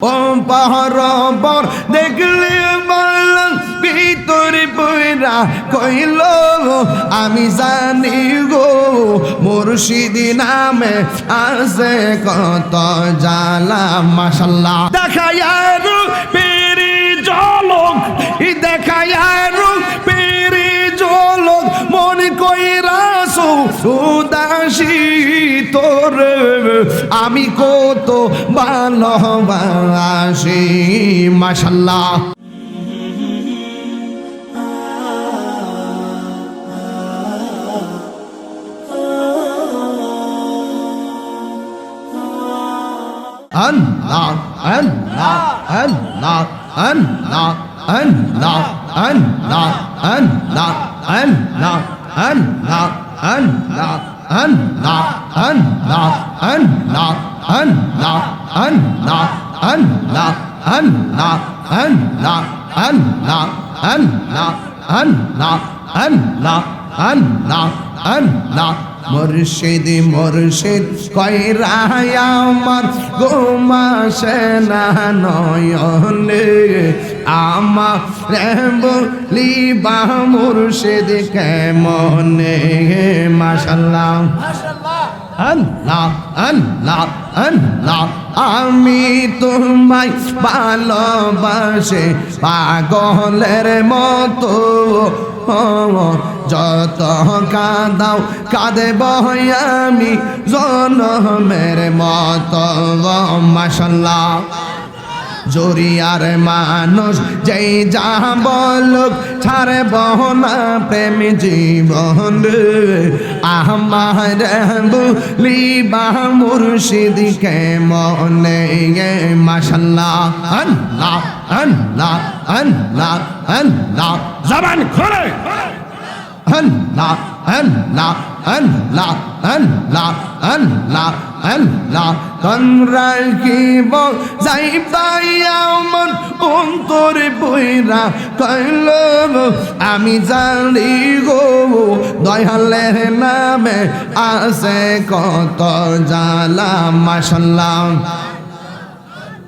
ও পাহর দেখলে বললাম ভিতরে বইরা কইল, আমি জানি গো, মুর্শিদি নামে আছে কত জালা মাসাল্লাহ দেখায় তোর আমি কত ভালোবাসি মাশাল্লাহ Allah, Allah, Allah, Allah, Allah, Allah, Allah, Allah, Allah, Allah, Allah, Allah, Allah, Allah, Allah, Allah, Allah, Allah, Allah, Allah, Allah, Allah, Allah, Allah, মুর্শিদ মুর্শিদ কইরায় আমার গোমাসে না নয়নে আমার বলিবা মুর্শিদ কেমনে? মাশাল্লাহ। আল্লাহ আল্লাহ আল্লাহ আমি তোমায় ভালোবাসে। পাগলের মতো যত কাঁদাও কাঁদে আমি জনমের মতো। মাসাল্লাহ জরিয়ার মানুষ যেই যা বলুক ছাড়ে বহনা প্রেম জীবন আমার বলিবা মুর্শিদ কে মনে মাসাল্লাহ আল্লাহ আল্লাহ আল্লাহ আল্লাহ। জবান খোলে। আল্লাহ আল্লাহ আল্লাহ আল্লাহ আল্লাহ। আল্লাহ তোমরা কি যাই তাই আমার অন্তরে বইরা কইল, আমি জানি গো, দয়ালের নামে আছে কত জালা মাসাল্লাহ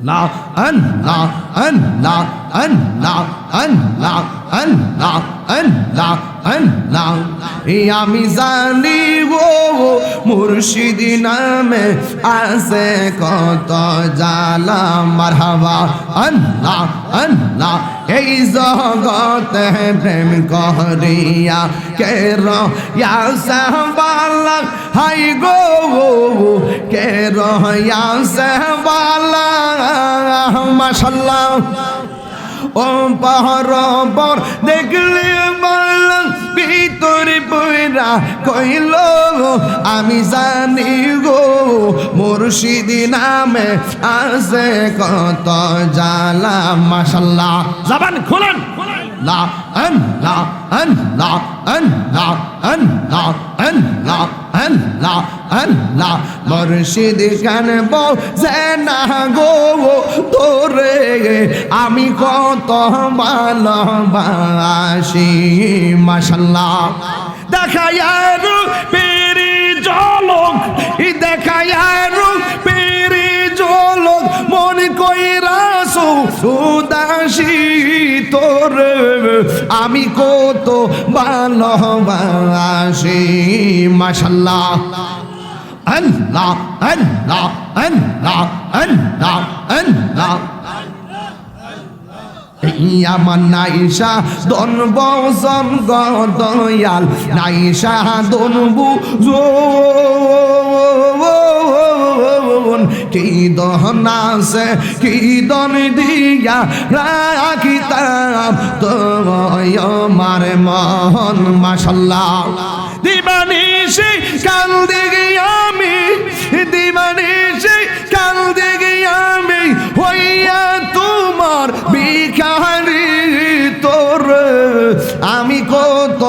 la an la an la an la an la an la an আমি জানি গো, মুর্শিদি নামে আছে কত জালা মারহাবা। আল্লাহ আল্লাহ এই জগতে প্রেম করিয়া কে রয়া সাহবালা হাই গো, কে রয়া সাহবালা মাশাল্লাহ। ও পর দেখলে বললাম ভিতরে বইরা কইল, আমি জানি গো, মুর্শিদি নামে আছে কত জালা মাশাল্লাহ। জবান খুলেন। লা আন লা আন লা আন লা আন লা আন লা আল্লাহ আন লা মুর্শিদ বউ না গো? তোরে আমি কত ভালোবাসি মাশাল্লাহ দেখায় আমি কত ভালোবাসি মাশাল্লাহ আল্লাহ আল্লাহ আল্লাহ আল্লাহ আল্লাহ। আমার দয়াল দনবু কি দহন আছে কি দন দিয়া রাখিতাম তো আমার মন মাসাল্লাহ দিবানিসি কাল দিকে আমি দিবানিসি কাল দিকে আমি, হইয়া তোমার ভিখারি তোর। আমি কত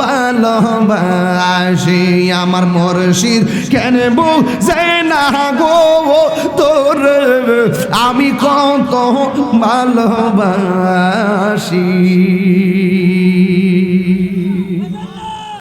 ভালোবাসি আমার মরশির কেন বুঝে না গো তোর? আমি কত ভালোবাসি।